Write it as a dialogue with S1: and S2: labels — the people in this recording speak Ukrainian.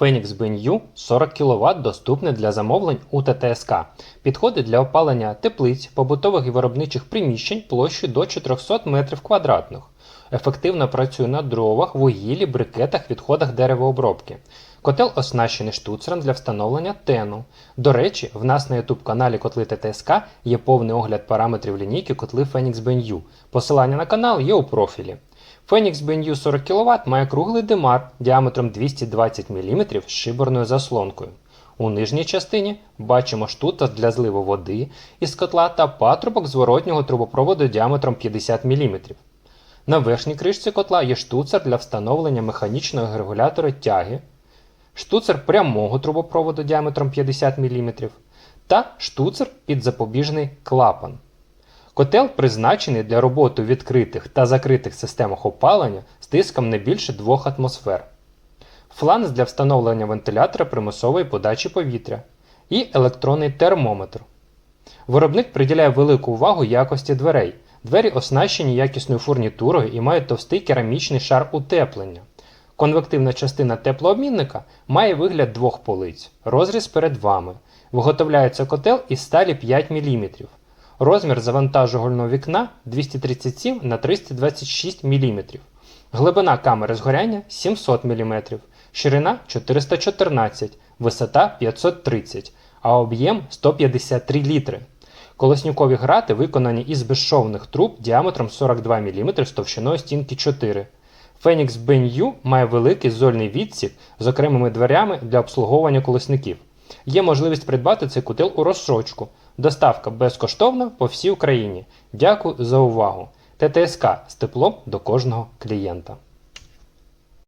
S1: Phoenix BNU 40 кВт доступне для замовлень у ТТСК. Підходить для опалення теплиць, побутових і виробничих приміщень площею до 400 м2. Ефективно працює на дровах, вугіллі, брикетах, відходах деревообробки. Котел оснащений штуцером для встановлення тену. До речі, в нас на YouTube каналі Котли ТТСК є повний огляд параметрів лінійки котли Phoenix BNU. Посилання на канал є у профілі. Phoenix BNU 40 кВт має круглий димар діаметром 220 мм з шиборною заслонкою. У нижній частині бачимо штуцер для зливу води із котла та патрубок зворотнього трубопроводу діаметром 50 мм. На верхній кришці котла є штуцер для встановлення механічного регулятора тяги, штуцер прямого трубопроводу діаметром 50 мм та штуцер під запобіжний клапан. Котел призначений для роботи у відкритих та закритих системах опалення з тиском не більше 2 атмосфер, фланс для встановлення вентилятора примусової подачі повітря і електронний термометр. Виробник приділяє велику увагу якості дверей. Двері оснащені якісною фурнітурою і мають товстий керамічний шар утеплення. Конвективна частина теплообмінника має вигляд двох полиць. Розріз перед вами. Виготовляється котел із сталі 5 мм. Розмір завантажувального вікна 237 на 326 мм. Глибина камери згоряння 700 мм, ширина 414, висота 530, а об'єм 153 літри. Колеснюкові грати виконані із безшовних труб діаметром 42 мм з товщиною стінки 4. Phoenix BNU має великий зольний відсік з окремими дверями для обслуговування колесників. Є можливість придбати цей котел у розсрочку. Доставка безкоштовна по всій Україні. Дякую за увагу. ТТСК з теплом до кожного клієнта.